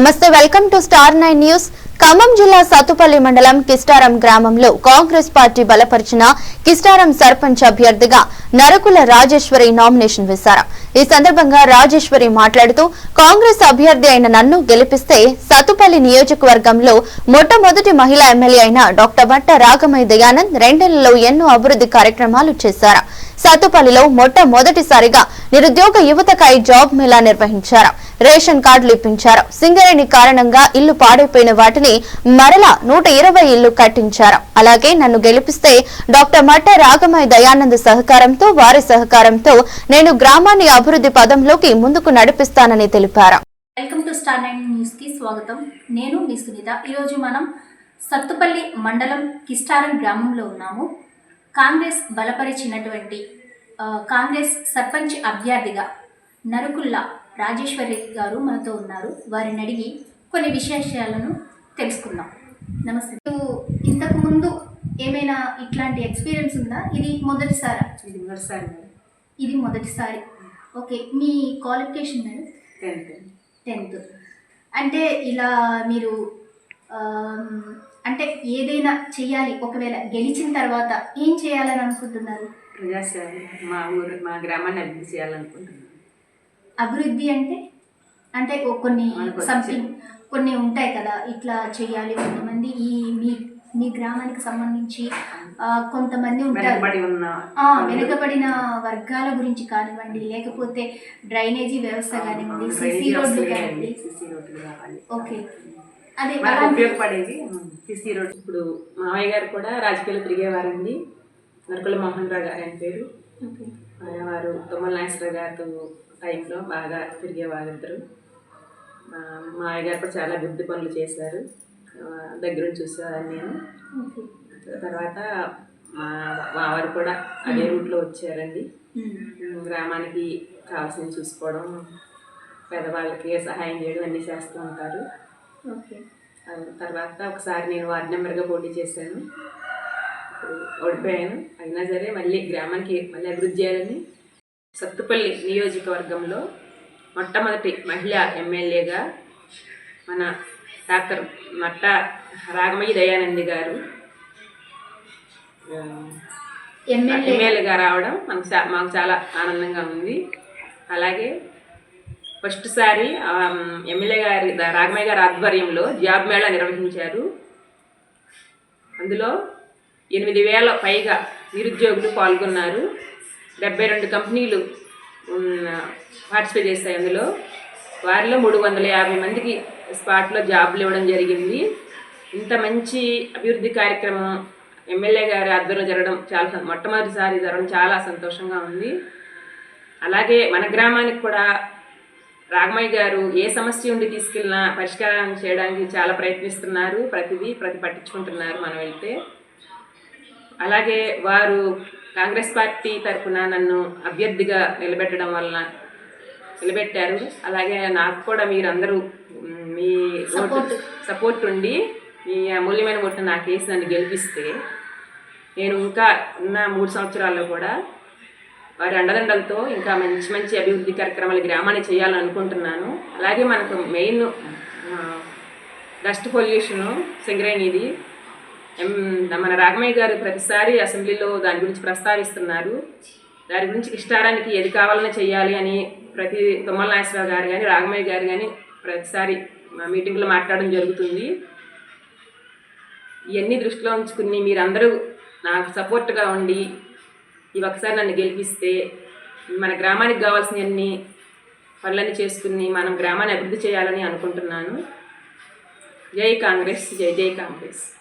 నమస్తే welcome to star nine news. Khammam జిల్లా సత్తుపల్లి మండలం కిస్టారం గ్రామంలో కాంగ్రెస్ పార్టీ బలపరిచిన కిస్టారం సర్పంచ్ అభ్యర్థిగా నరకుల రాజేశ్వరి నామినేషన్ వేశారు. ఈ సందర్భంగా రాజేశ్వరి మాట్లాడుతూ కాంగ్రెస్ అభ్యర్థి అయిన నన్ను గెలిపిస్తే సత్తుపల్లి నియోజకవర్గంలో మొట్టమొదటి మహిళా ఎమ్మెల్యే అయిన డాక్టర్ భట్ట రాగమయ్య దయానంద్ రెండేళ్ళలో ఎన్నో అభివృద్ధి కార్యక్రమాలు చేశారు. సత్తుపల్లిలో మొట్టమొదటిసారిగా నిరుద్యోగ యువతకై జాబ్ మేళా నిర్వహించారు. రేషన్ కార్డులు ఇప్పించారు సింగరేణి కారణంగా ఇల్లు పాడైపోయిన వాటిని మరలా నూట ఇరవై ఇల్లు కట్టించారు. అలాగే నన్ను గెలిపిస్తే డాక్టర్ మట్ట రాగమయ్య దయానంద్ సహకారంతో వారి సహకారంతో నేను గ్రామాన్ని అభివృద్ధి పదంలోకి ముందుకు నడిపిస్తానని తెలిపారు. వెల్కమ్ టు స్టార్ నైన్ న్యూస్కి స్వాగతం. నేను మీ సునీత. ఈరోజు మనం సత్తుపల్లి మండలం కిస్టారం గ్రామంలో ఉన్నాము. కాంగ్రెస్ బలపరిచినటువంటి కాంగ్రెస్ సర్పంచ్ అభ్యర్థిగా నరుకుల్లా రాజేశ్వరి గారు మనతో ఉన్నారు. వారిని అడిగి కొన్ని విశేషాలను తెలుసుకుందాం. నమస్తే. నువ్వు ఇంతకు ముందు ఏమైనా ఇట్లాంటి ఎక్స్పీరియన్స్ ఉందా? ఇది మొదటిసారా? ఇది మొదటిసారి ఇది మొదటిసారి. ఓకే మీ క్వాలిఫికేషన్ మేడం? టెన్త్. టెన్త్. అంటే ఇలా మీరు అంటే ఏదైనా చేయాలి ఒకవేళ గెలిచిన తర్వాత ఏం చేయాలని అనుకుంటున్నారు? ప్రజాసేవ మా ఊరు మా గ్రామాన్ని అభివృద్ధి చేయాలనుకుంటున్నాను అభివృద్ధి అంటే? అంటే కొన్ని సంథింగ్ కొన్ని ఉంటాయి కదా. ఇట్లా చేయాలి కొంతమంది. ఈ మీ మీ గ్రామానికి సంబంధించి కొంతమంది ఉంటారు. వెనుకబడిన వర్గాల గురించి కానివ్వండి లేకపోతే డ్రైనేజీ వ్యవస్థ కానివ్వండి సిసి రోడ్లు కానివ్వండి. ఓకే. అదే మనకు అలాంటి- ఉపయోగపడేది సిసి రోడ్ ఇప్పుడు మామయ్య గారు కూడా రాజకీయాలు తిరిగేవారండి. నరకుల మోహన్ రావు గారు అని పేరు. ఆయన వారు తుమ్మల నాగేశ్వర గారితో టైంలో బాగా తిరిగేవారు ఇద్దరు మా మామయ్య గారు కూడా చాలా అభివృద్ధి పనులు చేశారు. దగ్గర నుంచి చూసేవాడిని నేను. తర్వాత మా మావారు కూడా అదే రూట్లో వచ్చారండి. గ్రామానికి కావాల్సింది చూసుకోవడం పేదవాళ్ళకి సహాయం చేయడం అన్నీ చేస్తూ ఉంటారు. ఓకే. తర్వాత ఒకసారి నేను వార్డు నెంబర్గా పోటీ చేశాను. ఓడిపోయాను అయినా సరే మళ్ళీ గ్రామానికి మళ్ళీ అభివృద్ధి చేయాలని సత్తుపల్లి నియోజకవర్గంలో మొట్టమొదటి మహిళా ఎమ్మెల్యేగా మన డాక్టర్ మట్ట రాగమయ్య దయానంది గారు ఎమ్మెల్యేగా రావడం మనకు మాకు చాలా ఆనందంగా ఉంది. అలాగే ఫస్ట్ సారి ఎమ్మెల్యే గారి రాఘమయ్య గారి ఆధ్వర్యంలో జాబ్ మేళా నిర్వహించారు. అందులో ఎనిమిది వేల పైగా నిరుద్యోగులు పాల్గొన్నారు. డెబ్బై రెండు కంపెనీలు పార్టిసిపేట్ చేస్తాయి అందులో. వారిలో మూడు వందల యాభై మందికి స్పాట్లో జాబ్లు ఇవ్వడం జరిగింది. ఇంత మంచి అభివృద్ధి కార్యక్రమం ఎమ్మెల్యే గారి ఆధ్వర్యంలో జరగడం చాలా మొట్టమొదటిసారి జరగడం చాలా సంతోషంగా ఉంది. అలాగే మన గ్రామానికి కూడా రాగమయ్య గారు ఏ సమస్య ఉండి తీసుకెళ్ళినా పరిష్కారం చేయడానికి చాలా ప్రయత్నిస్తున్నారు. ప్రతిదీ ప్రతి పట్టించుకుంటున్నారు మనం వెళ్తే. అలాగే వారు కాంగ్రెస్ పార్టీ తరఫున నన్ను అభ్యర్థిగా నిలబెట్టడం వలన నిలబెట్టారు. అలాగే నాకు కూడా మీరందరూ మ్. సపోర్ట్. ఉండి మీ అమూల్యమైన ఓటు నాకు వేసి నన్ను గెలిపిస్తే నేను ఇంకా ఉన్న మూడు సంవత్సరాల్లో కూడా వారి అండదండలతో ఇంకా మంచి మంచి అభివృద్ధి కార్యక్రమాలు గ్రామాన్ని చేయాలని అనుకుంటున్నాను అలాగే మనకు మెయిన్ డస్ట్ పొల్యూషను సింగరేణిది. మన రాఘమయ్య గారు ప్రతిసారి అసెంబ్లీలో దాని గురించి ప్రస్తావిస్తున్నారు. దాని గురించి ఇష్టారానికి ఏది కావాలన్నా చేయాలి అని ప్రతి తుమ్మల నాగేశ్వరరావు గారు కానీ రాఘమయ్య గారు కానీ ప్రతిసారి మీటింగ్లో మాట్లాడడం జరుగుతుంది. ఇవన్నీ దృష్టిలో ఉంచుకుని మీరందరూ నాకు సపోర్ట్గా ఉండి ఈ ఒకసారి నన్ను గెలిపిస్తే మన గ్రామానికి కావాల్సినవన్నీ పనులన్నీ చేసుకుని మనం గ్రామాన్ని అభివృద్ధి చేయాలని అనుకుంటున్నాను. జై కాంగ్రెస్ జై జై కాంగ్రెస్.